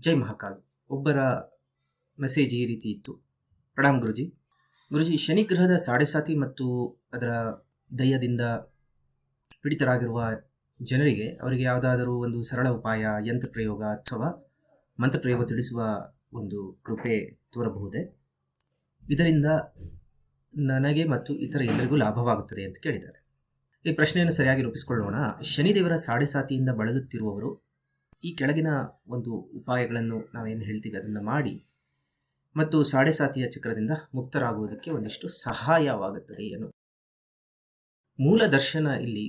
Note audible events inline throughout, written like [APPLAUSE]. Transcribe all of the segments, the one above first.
ಜೈ ಮಹಾಕಾಲ್. ಒಬ್ಬರ ಮೆಸೇಜ್ ಈ ರೀತಿ ಇತ್ತು. ಪ್ರಣಾಮ್ ಗುರುಜಿ ಗುರುಜಿ, ಶನಿ ಗ್ರಹದ ಸಾಡೆಸಾತಿ ಮತ್ತು ಅದರ ದಯ್ಯದಿಂದ ಪೀಡಿತರಾಗಿರುವ ಜನರಿಗೆ ಅವರಿಗೆ ಯಾವುದಾದರೂ ಒಂದು ಸರಳ ಉಪಾಯ, ಯಂತ್ರ ಪ್ರಯೋಗ ಅಥವಾ ಮಂತ್ರಪ್ರಯೋಗ ತಿಳಿಸುವ ಒಂದು ಕೃಪೆ ತೋರಬಹುದೇ? ಇದರಿಂದ ನನಗೆ ಮತ್ತು ಇತರ ಎಲ್ಲರಿಗೂ ಲಾಭವಾಗುತ್ತದೆ ಅಂತ ಕೇಳಿದ್ದಾರೆ. ಈ ಪ್ರಶ್ನೆಯನ್ನು ಸರಿಯಾಗಿ ರೂಪಿಸಿಕೊಳ್ಳೋಣ. ಶನಿದೇವರ ಸಾಡೆಸಾತಿಯಿಂದ ಬಳಲುತ್ತಿರುವವರು ಈ ಕೆಳಗಿನ ಒಂದು ಉಪಾಯಗಳನ್ನು ನಾವೇನು ಹೇಳ್ತೀವಿ ಅದನ್ನು ಮಾಡಿ ಮತ್ತು ಸಾಡೆಸಾತಿಯ ಚಕ್ರದಿಂದ ಮುಕ್ತರಾಗುವುದಕ್ಕೆ ಒಂದಿಷ್ಟು ಸಹಾಯವಾಗುತ್ತದೆ ಏನು ಮೂಲ ದರ್ಶನ ಇಲ್ಲಿ.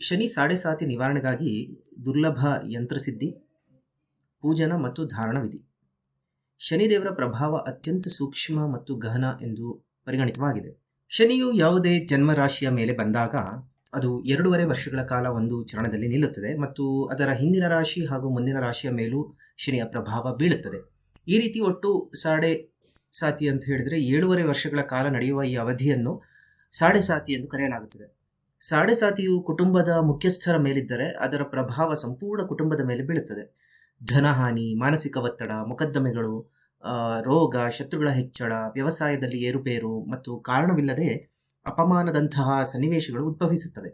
ಶನಿ ಸಾಡೆಸಾತಿ ನಿವಾರಣೆಗಾಗಿ ದುರ್ಲಭ ಯಂತ್ರಸಿದ್ಧಿ, ಪೂಜನ ಮತ್ತು ಧಾರಣ ವಿಧಿ. ಶನಿದೇವರ ಪ್ರಭಾವ ಅತ್ಯಂತ ಸೂಕ್ಷ್ಮ ಮತ್ತು ಗಹನ ಎಂದು ಪರಿಗಣಿತವಾಗಿದೆ. ಶನಿಯು ಯಾವುದೇ ಜನ್ಮರಾಶಿಯ ಮೇಲೆ ಬಂದಾಗ ಅದು ಎರಡೂವರೆ ವರ್ಷಗಳ ಕಾಲ ಒಂದು ಚರಣದಲ್ಲಿ ನಿಲ್ಲುತ್ತದೆ ಮತ್ತು ಅದರ ಹಿಂದಿನ ರಾಶಿ ಹಾಗೂ ಮುಂದಿನ ರಾಶಿಯ ಮೇಲೂ ಶನಿಯ ಪ್ರಭಾವ ಬೀಳುತ್ತದೆ. ಈ ರೀತಿ ಒಟ್ಟು ಸಾಡೆ ಸಾತಿ ಅಂತ ಹೇಳಿದರೆ ಏಳುವರೆ ವರ್ಷಗಳ ಕಾಲ ನಡೆಯುವ ಈ ಅವಧಿಯನ್ನು ಸಾಡೆ ಸಾತಿ ಎಂದು ಕರೆಯಲಾಗುತ್ತದೆ. ಸಾಡೆ ಸಾತಿಯು ಕುಟುಂಬದ ಮುಖ್ಯಸ್ಥರ ಮೇಲಿದ್ದರೆ ಅದರ ಪ್ರಭಾವ ಸಂಪೂರ್ಣ ಕುಟುಂಬದ ಮೇಲೆ ಬೀಳುತ್ತದೆ. ಧನಹಾನಿ ಮಾನಸಿಕ ಒತ್ತಡ, ಮೊಕದ್ದಮೆಗಳು ರೋಗ, ಶತ್ರುಗಳ ಹೆಚ್ಚಳ, ವ್ಯವಸಾಯದಲ್ಲಿ ಏರುಪೇರು ಮತ್ತು ಕಾರಣವಿಲ್ಲದೆ ಅಪಮಾನದಂತಹ ಸನ್ನಿವೇಶಗಳು ಉದ್ಭವಿಸುತ್ತವೆ.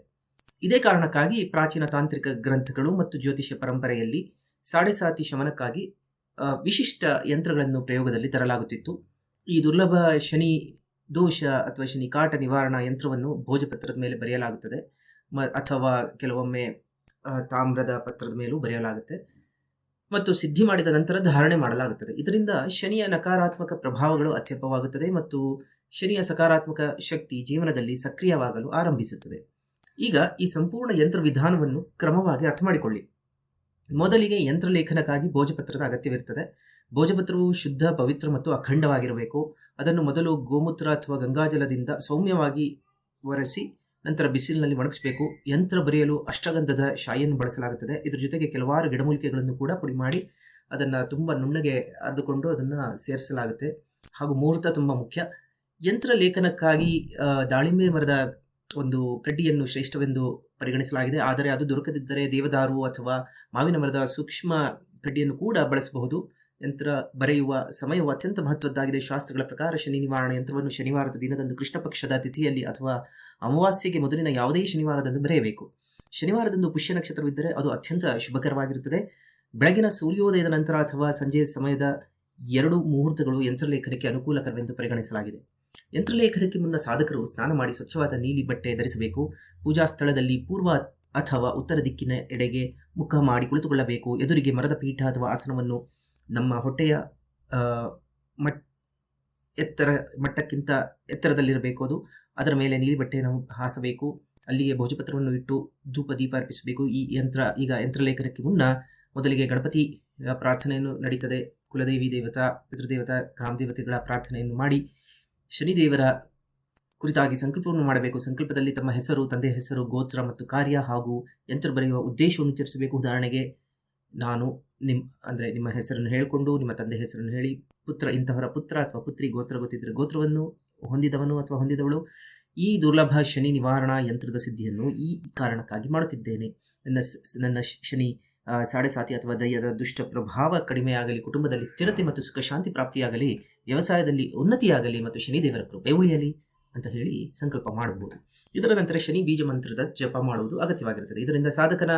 ಇದೇ ಕಾರಣಕ್ಕಾಗಿ ಪ್ರಾಚೀನ ತಾಂತ್ರಿಕ ಗ್ರಂಥಗಳು ಮತ್ತು ಜ್ಯೋತಿಷ್ಯ ಪರಂಪರೆಯಲ್ಲಿ ಸಾಡೆಸಾತಿ ಶಮನಕ್ಕಾಗಿ ವಿಶಿಷ್ಟ ಯಂತ್ರಗಳನ್ನು ಪ್ರಯೋಗದಲ್ಲಿ ತರಲಾಗುತ್ತಿತ್ತು. ಈ ದುರ್ಲಭ ಶನಿ ದೋಷ ಅಥವಾ ಶನಿ ಕಾಟ ನಿವಾರಣಾ ಯಂತ್ರವನ್ನು ಭೋಜಪತ್ರದ ಮೇಲೆ ಬರೆಯಲಾಗುತ್ತದೆ. ಮ, ಅಥವಾ ಕೆಲವೊಮ್ಮೆ ತಾಮ್ರದ ಪತ್ರದ ಮೇಲೂ ಬರೆಯಲಾಗುತ್ತೆ. ಮತ್ತು ಸಿದ್ಧಿ ಮಾಡಿದ ನಂತರ ಧಾರಣೆ ಮಾಡಲಾಗುತ್ತದೆ. ಇದರಿಂದ ಶನಿಯ ನಕಾರಾತ್ಮಕ ಪ್ರಭಾವಗಳು ಅತ್ಯಪವಾಗುತ್ತದೆ ಮತ್ತು ಶನಿಯ ಸಕಾರಾತ್ಮಕ ಶಕ್ತಿ ಜೀವನದಲ್ಲಿ ಸಕ್ರಿಯವಾಗಲು ಆರಂಭಿಸುತ್ತದೆ. ಈಗ ಈ ಸಂಪೂರ್ಣ ಯಂತ್ರ ವಿಧಾನವನ್ನು ಕ್ರಮವಾಗಿ ಅರ್ಥ ಮಾಡಿಕೊಳ್ಳಿ. ಮೊದಲಿಗೆ ಯಂತ್ರಲೇಖನಕ್ಕಾಗಿ ಭೋಜಪತ್ರದ ಅಗತ್ಯವಿರುತ್ತದೆ. ಭೋಜಪತ್ರವು ಶುದ್ಧ, ಪವಿತ್ರ ಮತ್ತು ಅಖಂಡವಾಗಿರಬೇಕು. ಅದನ್ನು ಮೊದಲು ಗೋಮೂತ್ರ ಅಥವಾ ಗಂಗಾಜಲದಿಂದ ಸೌಮ್ಯವಾಗಿ ಒರೆಸಿ, ನಂತರ ಬಿಸಿಲಿನಲ್ಲಿ ಒಣಗಿಸಬೇಕು. ಯಂತ್ರ ಬರೆಯಲು ಅಷ್ಟಗಂಧದ ಶಾಯಿಯನ್ನು ಬಳಸಲಾಗುತ್ತದೆ. ಇದರ ಜೊತೆಗೆ ಕೆಲವಾರು ಗಿಡಮೂಲಿಕೆಗಳನ್ನು ಕೂಡ ಪುಡಿ ಮಾಡಿ ಅದನ್ನು ತುಂಬ ನುಣ್ಣಗೆ ಅರ್ದುಕೊಂಡು ಅದನ್ನು ಸೇರಿಸಲಾಗುತ್ತೆ. ಹಾಗೂ ಮುಹೂರ್ತ ತುಂಬ ಮುಖ್ಯ. ಯಂತ್ರ ಲೇಖನಕ್ಕಾಗಿ ದಾಳಿಂಬೆ ಮರದ ಒಂದು ಕಡ್ಡಿಯನ್ನು ಶ್ರೇಷ್ಠವೆಂದು ಪರಿಗಣಿಸಲಾಗಿದೆ. ಆದರೆ ಅದು ದೊರಕದಿದ್ದರೆ ದೇವದಾರು ಅಥವಾ ಮಾವಿನ ಮರದ ಸೂಕ್ಷ್ಮ ಕಡ್ಡಿಯನ್ನು ಕೂಡ ಬಳಸಬಹುದು. ಯಂತ್ರ ಬರೆಯುವ ಸಮಯವು ಅತ್ಯಂತ ಮಹತ್ವದ್ದಾಗಿದೆ. ಶಾಸ್ತ್ರಗಳ ಪ್ರಕಾರ ಶನಿ ನಿವಾರಣ ಯಂತ್ರವನ್ನು ಶನಿವಾರದ ದಿನದಂದು ಕೃಷ್ಣ ಪಕ್ಷದ ತಿಥಿಯಲ್ಲಿ ಅಥವಾ ಅಮಾವಾಸ್ಯೆಗೆ ಮೊದಲಿನ ಯಾವುದೇ ಶನಿವಾರದಂದು ಬರೆಯಬೇಕು. ಶನಿವಾರದಂದು ಪುಷ್ಯ ನಕ್ಷತ್ರವಿದ್ದರೆ ಅದು ಅತ್ಯಂತ ಶುಭಕರವಾಗಿರುತ್ತದೆ. ಬೆಳಗಿನ ಸೂರ್ಯೋದಯದ ನಂತರ ಅಥವಾ ಸಂಜೆಯ ಸಮಯದ ಎರಡು ಮುಹೂರ್ತಗಳು ಯಂತ್ರಲೇಖನಕ್ಕೆ ಅನುಕೂಲಕರವೆಂದು ಪರಿಗಣಿಸಲಾಗಿದೆ. ಯಂತ್ರಲೇಖನಕ್ಕೆ ಮುನ್ನ ಸಾಧಕರು ಸ್ನಾನ ಮಾಡಿ ಸ್ವಚ್ಛವಾದ ನೀಲಿ ಬಟ್ಟೆ ಧರಿಸಬೇಕು. ಪೂಜಾ ಸ್ಥಳದಲ್ಲಿ ಪೂರ್ವ ಅಥವಾ ಉತ್ತರ ದಿಕ್ಕಿನ ಎಡೆಗೆ ಮುಖ ಮಾಡಿ ಕುಳಿತುಕೊಳ್ಳಬೇಕು. ಎದುರಿಗೆ ಮರದ ಪೀಠ ಅಥವಾ ಆಸನವನ್ನು ನಮ್ಮ ಹೊಟ್ಟೆಯ ಮಟ್, ಎತ್ತರ, ಮಟ್ಟಕ್ಕಿಂತ ಎತ್ತರದಲ್ಲಿರಬೇಕು. ಅದು ಅದರ ಮೇಲೆ ನೀಲಿ ಬಟ್ಟೆಯನ್ನು ಹಾಸಬೇಕು. ಅಲ್ಲಿಗೆ ಭೋಜಪತ್ರವನ್ನು ಇಟ್ಟು ಧೂಪ ದೀಪ ಅರ್ಪಿಸಬೇಕು. ಈ ಯಂತ್ರ, ಈಗ ಯಂತ್ರಲೇಖನಕ್ಕೆ ಮುನ್ನ ಮೊದಲಿಗೆ ಗಣಪತಿ ಪ್ರಾರ್ಥನೆಯನ್ನು ನಡೀತದೆ. ಕುಲದೇವಿ ದೇವತಾ, ಪಿತೃದೇವತಾ ಗ್ರಾಮದೇವತೆಗಳ ಪ್ರಾರ್ಥನೆಯನ್ನು ಮಾಡಿ ಶನಿದೇವರ ಕುರಿತಾಗಿ ಸಂಕಲ್ಪವನ್ನು ಮಾಡಬೇಕು. ಸಂಕಲ್ಪದಲ್ಲಿ ತಮ್ಮ ಹೆಸರು, ತಂದೆ ಹೆಸರು, ಗೋತ್ರ ಮತ್ತು ಕಾರ್ಯ ಹಾಗೂ ಯಂತ್ರ ಬರೆಯುವ ಉದ್ದೇಶವನ್ನು ಉಚ್ಚರಿಸಬೇಕು ಉದಾಹರಣೆಗೆ, ನಾನು ನಿಮ್ಮ ಅಂದರೆ ನಿಮ್ಮ ಹೆಸರನ್ನು ಹೇಳಿಕೊಂಡು, ನಿಮ್ಮ ತಂದೆ ಹೆಸರನ್ನು ಹೇಳಿ, ಪುತ್ರ, ಇಂತಹವರ ಪುತ್ರ ಅಥವಾ ಪುತ್ರಿ, ಗೋತ್ರ ಗೊತ್ತಿದ್ದರೆ ಗೋತ್ರವನ್ನು ಹೊಂದಿದವನು ಅಥವಾ ಹೊಂದಿದವಳು. ಈ ದುರ್ಲಭ ಶನಿ ನಿವಾರಣಾ ಯಂತ್ರದ ಸಿದ್ಧಿಯನ್ನು ಈ ಕಾರಣಕ್ಕಾಗಿ ಮಾಡುತ್ತಿದ್ದೇನೆ. ನನ್ನ ನನ್ನ ಶನಿ ಸಾಡೆ ಸಾತಿ ಅಥವಾ ದಯ್ಯದ ದುಷ್ಟ ಪ್ರಭಾವ ಕಡಿಮೆಯಾಗಲಿ, ಕುಟುಂಬದಲ್ಲಿ ಸ್ಥಿರತೆ ಮತ್ತು ಸುಖ ಶಾಂತಿ ಪ್ರಾಪ್ತಿಯಾಗಲಿ, ವ್ಯವಸಾಯದಲ್ಲಿ ಉನ್ನತಿಯಾಗಲಿ ಮತ್ತು ಶನಿದೇವರ ಕೃಪೆ ಉಳಿಯಲಿ ಅಂತ ಹೇಳಿ ಸಂಕಲ್ಪ ಮಾಡಬಹುದು. ಇದರ ನಂತರ ಶನಿ ಬೀಜ ಮಂತ್ರದ ಜಪ ಮಾಡುವುದು ಅಗತ್ಯವಾಗಿರುತ್ತದೆ. ಇದರಿಂದ ಸಾಧಕನ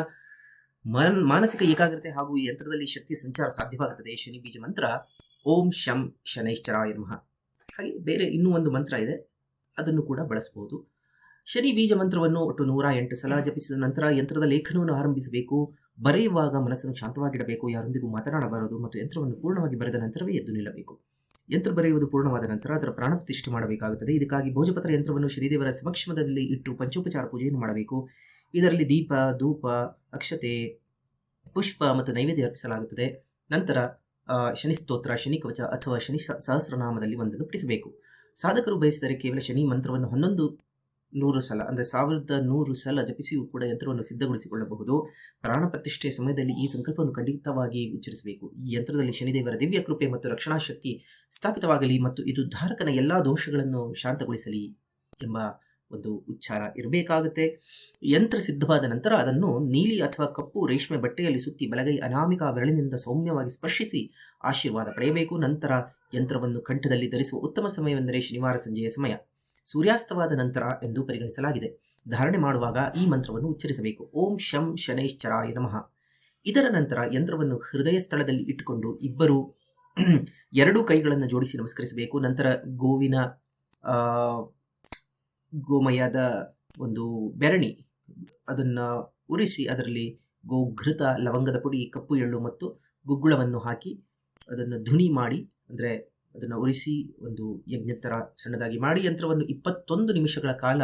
ಮನ್, ಮಾನಸಿಕ ಏಕಾಗ್ರತೆ ಹಾಗೂ ಯಂತ್ರದಲ್ಲಿ ಶಕ್ತಿ ಸಂಚಾರ ಸಾಧ್ಯವಾಗುತ್ತದೆ. ಶನಿ ಬೀಜ ಮಂತ್ರ, ಓಂ ಶಂ ಶನೈಶ್ಚರಾಯ ನಮಃ. ಹಾಗೆ ಬೇರೆ ಇನ್ನೂ ಒಂದು ಮಂತ್ರ ಇದೆ. ಅದನ್ನು ಕೂಡ ಬಳಸಬಹುದು. ಶನಿ ಬೀಜ ಮಂತ್ರವನ್ನು ಒಟ್ಟು ನೂರ ಎಂಟು ಸಲ ಜಪಿಸಿದ ನಂತರ ಯಂತ್ರದ ಲೇಖನವನ್ನು ಆರಂಭಿಸಬೇಕು. ಬರೆಯುವಾಗ ಮನಸ್ಸನ್ನು ಶಾಂತವಾಗಿಡಬೇಕು, ಯಾರೊಂದಿಗೂ ಮಾತನಾಡಬಾರದು ಮತ್ತು ಯಂತ್ರವನ್ನು ಪೂರ್ಣವಾಗಿ ಬರೆದ ನಂತರವೇ ಎದ್ದು ನಿಲ್ಲಬೇಕು. ಯಂತ್ರ ಬರೆಯುವುದು ಪೂರ್ಣವಾದ ನಂತರ ಅದರ ಪ್ರಾಣ ಪ್ರತಿಷ್ಠೆ ಮಾಡಬೇಕಾಗುತ್ತದೆ. ಇದಕ್ಕಾಗಿ ಭೋಜಪತ್ರ ಯಂತ್ರವನ್ನು ಶ್ರೀದೇವರ ಸಮಕ್ಷಮದಲ್ಲಿ ಇಟ್ಟು ಪಂಚೋಪಚಾರ ಪೂಜೆಯನ್ನು ಮಾಡಬೇಕು. ಇದರಲ್ಲಿ ದೀಪ, ಧೂಪ, ಅಕ್ಷತೆ, ಪುಷ್ಪ ಮತ್ತು ನೈವೇದ್ಯ ಅರ್ಪಿಸಲಾಗುತ್ತದೆ. ನಂತರ ಶನಿ ಸ್ತೋತ್ರ ಶನಿ ಕವಚ ಅಥವಾ ಶನಿ ಸಹಸ್ರನಾಮದಲ್ಲಿ ಒಂದನ್ನು ಪಠಿಸಬೇಕು ಸಾಧಕರು ಬಯಸಿದರೆ ಕೇವಲ ಶನಿ ಮಂತ್ರವನ್ನು ಹನ್ನೊಂದು ನೂರು ಸಲ, ಅಂದರೆ ಸಾವಿರದ ನೂರು ಸಲ ಜಪಿಸಿಯೂ ಕೂಡ ಯಂತ್ರವನ್ನು ಸಿದ್ಧಗೊಳಿಸಿಕೊಳ್ಳಬಹುದು. ಪ್ರಾಣ ಪ್ರತಿಷ್ಠೆಯ ಸಮಯದಲ್ಲಿ ಈ ಸಂಕಲ್ಪವನ್ನು ಖಂಡಿತವಾಗಿ ಉಚ್ಚರಿಸಬೇಕು. ಈ ಯಂತ್ರದಲ್ಲಿ ಶನಿದೇವರ ದಿವ್ಯ ಕೃಪೆ ಮತ್ತು ರಕ್ಷಣಾ ಶಕ್ತಿ ಸ್ಥಾಪಿತವಾಗಲಿ ಮತ್ತು ಇದು ಧಾರಕನ ಎಲ್ಲ ದೋಷಗಳನ್ನು ಶಾಂತಗೊಳಿಸಲಿ ಎಂಬ ಒಂದು ಉಚ್ಚಾರ ಇರಬೇಕಾಗುತ್ತೆ. ಯಂತ್ರ ಸಿದ್ಧವಾದ ನಂತರ ಅದನ್ನು ನೀಲಿ ಅಥವಾ ಕಪ್ಪು ರೇಷ್ಮೆ ಬಟ್ಟೆಯಲ್ಲಿ ಸುತ್ತಿ ಬಲಗೈ ಅನಾಮಿಕ ಬೆರಳಿನಿಂದ ಸೌಮ್ಯವಾಗಿ ಸ್ಪರ್ಶಿಸಿ ಆಶೀರ್ವಾದ ಪಡೆಯಬೇಕು. ನಂತರ ಯಂತ್ರವನ್ನು ಕಂಠದಲ್ಲಿ ಧರಿಸುವ ಉತ್ತಮ ಸಮಯವೆಂದರೆ ಶನಿವಾರ ಸಂಜೆಯ ಸಮಯ. ಸೂರ್ಯಾಸ್ತವಾದ ನಂತರ ಎಂದು ಪರಿಗಣಿಸಲಾಗಿದೆ. ಧಾರಣೆ ಮಾಡುವಾಗ ಈ ಮಂತ್ರವನ್ನು ಉಚ್ಚರಿಸಬೇಕು. ಓಂ ಶಂ ಶನೈಶ್ಚರಾಯ ನಮಃ. ಇದರ ನಂತರ ಯಂತ್ರವನ್ನು ಹೃದಯ ಸ್ಥಳದಲ್ಲಿ ಇಟ್ಟುಕೊಂಡು ಇಬ್ಬರು [CLEARS THROAT] ಎರಡು ಕೈಗಳನ್ನು ಜೋಡಿಸಿ ನಮಸ್ಕರಿಸಬೇಕು. ನಂತರ ಗೋವಿನ ಗೋಮಯದ ಒಂದು ಬೆರಣಿ, ಅದನ್ನು ಉರಿಸಿ ಅದರಲ್ಲಿ ಗೋಘೃತ, ಲವಂಗದ ಪುಡಿ, ಕಪ್ಪು ಎಳ್ಳು ಮತ್ತು ಗುಗ್ಗುಳವನ್ನು ಹಾಕಿ ಅದನ್ನು ಧುನಿ ಮಾಡಿ, ಅಂದರೆ ಅದನ್ನು ಉರಿಸಿ ಒಂದು ಯಜ್ಞ ಥರ ಸಣ್ಣದಾಗಿ ಮಾಡಿ ಯಂತ್ರವನ್ನು ಇಪ್ಪತ್ತೊಂದು ನಿಮಿಷಗಳ ಕಾಲ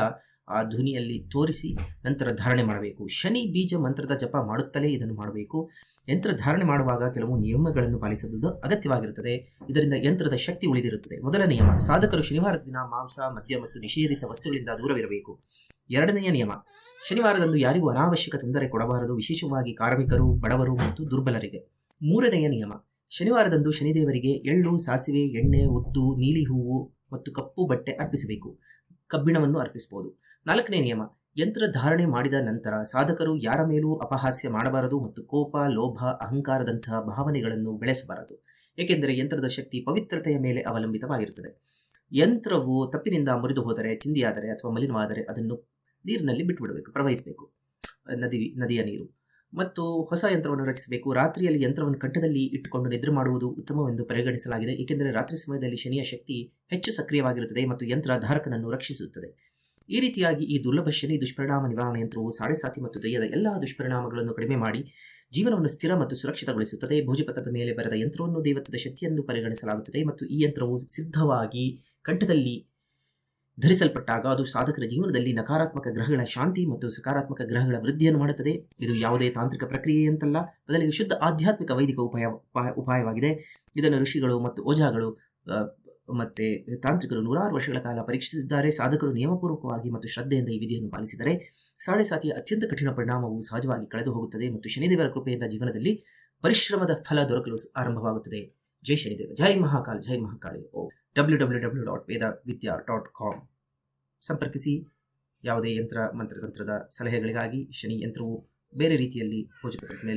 ಆ ಧ್ವನಿಯಲ್ಲಿ ತೋರಿಸಿ ನಂತರ ಧಾರಣೆ ಮಾಡಬೇಕು. ಶನಿ ಬೀಜ ಮಂತ್ರದ ಜಪ ಮಾಡುತ್ತಲೇ ಇದನ್ನು ಮಾಡಬೇಕು. ಯಂತ್ರ ಧಾರಣೆ ಮಾಡುವಾಗ ಕೆಲವು ನಿಯಮಗಳನ್ನು ಪಾಲಿಸುವುದು ಅಗತ್ಯವಾಗಿರುತ್ತದೆ. ಇದರಿಂದ ಯಂತ್ರದ ಶಕ್ತಿ ಉಳಿದಿರುತ್ತದೆ. ಮೊದಲ ನಿಯಮ, ಸಾಧಕರು ಶನಿವಾರದ ದಿನ ಮಾಂಸ, ಮದ್ಯ ಮತ್ತು ನಿಷೇಧಿತ ವಸ್ತುಗಳಿಂದ ದೂರವಿರಬೇಕು. ಎರಡನೆಯ ನಿಯಮ, ಶನಿವಾರದಂದು ಯಾರಿಗೂ ಅನಾವಶ್ಯಕ ತೊಂದರೆ ಕೊಡಬಾರದು. ವಿಶೇಷವಾಗಿ ಕಾರ್ಮಿಕರು, ಬಡವರು ಮತ್ತು ದುರ್ಬಲರಿಗೆ. ಮೂರನೆಯ ನಿಯಮ ಶನಿವಾರದಂದು ಶನಿದೇವರಿಗೆ ಎಳ್ಳು, ಸಾಸಿವೆ, ಎಣ್ಣೆ, ಒತ್ತು, ನೀಲಿ ಹೂವು ಮತ್ತು ಕಪ್ಪು ಬಟ್ಟೆ ಅರ್ಪಿಸಬೇಕು. ಕಬ್ಬಿಣವನ್ನು ಅರ್ಪಿಸಬಹುದು. ನಾಲ್ಕನೇ ನಿಯಮ, ಯಂತ್ರ ಧಾರಣೆ ಮಾಡಿದ ನಂತರ ಸಾಧಕರು ಯಾರ ಮೇಲೂ ಅಪಹಾಸ್ಯ ಮಾಡಬಾರದು ಮತ್ತು ಕೋಪ, ಲೋಭ, ಅಹಂಕಾರದಂತಹ ಭಾವನೆಗಳನ್ನು ಬೆಳೆಸಬಾರದು. ಏಕೆಂದರೆ ಯಂತ್ರದ ಶಕ್ತಿ ಪವಿತ್ರತೆಯ ಮೇಲೆ ಅವಲಂಬಿತವಾಗಿರುತ್ತದೆ. ಯಂತ್ರವು ತಪ್ಪಿನಿಂದ ಮುರಿದು ಹೋದರೆ, ಚಿಂದಿಯಾದರೆ ಅಥವಾ ಮಲಿನವಾದರೆ ಅದನ್ನು ನೀರಿನಲ್ಲಿ ಬಿಟ್ಟುಬಿಡಬೇಕು, ಪ್ರವಹಿಸಬೇಕು. ನದಿ, ನದಿಯ ನೀರು. ಮತ್ತು ಹೊಸ ಯಂತ್ರವನ್ನು ರಚಿಸಬೇಕು. ರಾತ್ರಿಯಲ್ಲಿ ಯಂತ್ರವನ್ನು ಕಂಠದಲ್ಲಿ ಇಟ್ಟುಕೊಂಡು ನಿದ್ರೆ ಮಾಡುವುದು ಉತ್ತಮವೆಂದು ಪರಿಗಣಿಸಲಾಗಿದೆ. ಏಕೆಂದರೆ ರಾತ್ರಿ ಸಮಯದಲ್ಲಿ ಶನಿಯ ಶಕ್ತಿ ಹೆಚ್ಚು ಸಕ್ರಿಯವಾಗಿರುತ್ತದೆ ಮತ್ತು ಯಂತ್ರ ಧಾರಕನನ್ನು ರಕ್ಷಿಸುತ್ತದೆ. ಈ ರೀತಿಯಾಗಿ ಈ ದುರ್ಲಭ ಶನಿ ದುಷ್ಪರಿಣಾಮ ನಿವಾರಣಾ ಯಂತ್ರವು ಸಾಡೆ ಸಾತಿ ಮತ್ತು ದಯ್ಯದ ಎಲ್ಲ ದುಷ್ಪರಿಣಾಮಗಳನ್ನು ಕಡಿಮೆ ಮಾಡಿ ಜೀವನವನ್ನು ಸ್ಥಿರ ಮತ್ತು ಸುರಕ್ಷಿತಗೊಳಿಸುತ್ತದೆ. ಭೋಜಪತ್ರದ ಮೇಲೆ ಬರೆದ ಯಂತ್ರವನ್ನು ದೇವತ್ವದ ಶಕ್ತಿಯೆಂದು ಪರಿಗಣಿಸಲಾಗುತ್ತದೆ ಮತ್ತು ಈ ಯಂತ್ರವು ಸಿದ್ಧವಾಗಿ ಕಂಠದಲ್ಲಿ ಧರಿಸಲ್ಪಟ್ಟಾಗ ಅದು ಸಾಧಕರ ಜೀವನದಲ್ಲಿ ನಕಾರಾತ್ಮಕ ಗ್ರಹಗಳ ಶಾಂತಿ ಮತ್ತು ಸಕಾರಾತ್ಮಕ ಗ್ರಹಗಳ ವೃದ್ಧಿಯನ್ನು ಮಾಡುತ್ತದೆ. ಇದು ಯಾವುದೇ ತಾಂತ್ರಿಕ ಪ್ರಕ್ರಿಯೆಯಂತಲ್ಲ, ಬದಲಿಗೆ ಶುದ್ಧ ಆಧ್ಯಾತ್ಮಿಕ ವೈದಿಕ ಉಪಾಯ ಉಪಾಯ ಉಪಾಯವಾಗಿದೆ. ಇದನ್ನು ಋಷಿಗಳು ಮತ್ತು ಓಜಾಗಳು ಮತ್ತೆ ತಾಂತ್ರಿಕರು ನೂರಾರು ವರ್ಷಗಳ ಕಾಲ ಪರೀಕ್ಷಿಸಿದ್ದಾರೆ. ಸಾಧಕರು ನಿಯಮಪೂರ್ವಕವಾಗಿ ಮತ್ತು ಶ್ರದ್ಧೆಯಿಂದ ಈ ವಿಧಿಯನ್ನು ಪಾಲಿಸಿದರೆ ಸಾಡೆ ಸಾತಿಯ ಅತ್ಯಂತ ಕಠಿಣ ಪರಿಣಾಮವು ಸಹಜವಾಗಿ ಕಳೆದು ಹೋಗುತ್ತದೆ ಮತ್ತು ಶನಿದೇವರ ಕೃಪೆಯಿಂದ ಜೀವನದಲ್ಲಿ ಪರಿಶ್ರಮದ ಫಲ ದೊರಕಲು ಆರಂಭವಾಗುತ್ತದೆ. ಜೈ ಶನಿದೇವ ಜೈ ಮಹಾಕಾಲ್, ಜೈ ಮಹಾಕಾಳಿ ಓ W W W dot Veda Vidya dot com ಸಂಪರ್ಕಿಸಿ. ಯಾವುದೇ ಯಂತ್ರ, ಮಂತ್ರತಂತ್ರದ ಸಲಹೆಗಳಿಗಾಗಿ ಶನಿ ಯಂತ್ರವು ಬೇರೆ ರೀತಿಯಲ್ಲಿ ಮೇಲೆ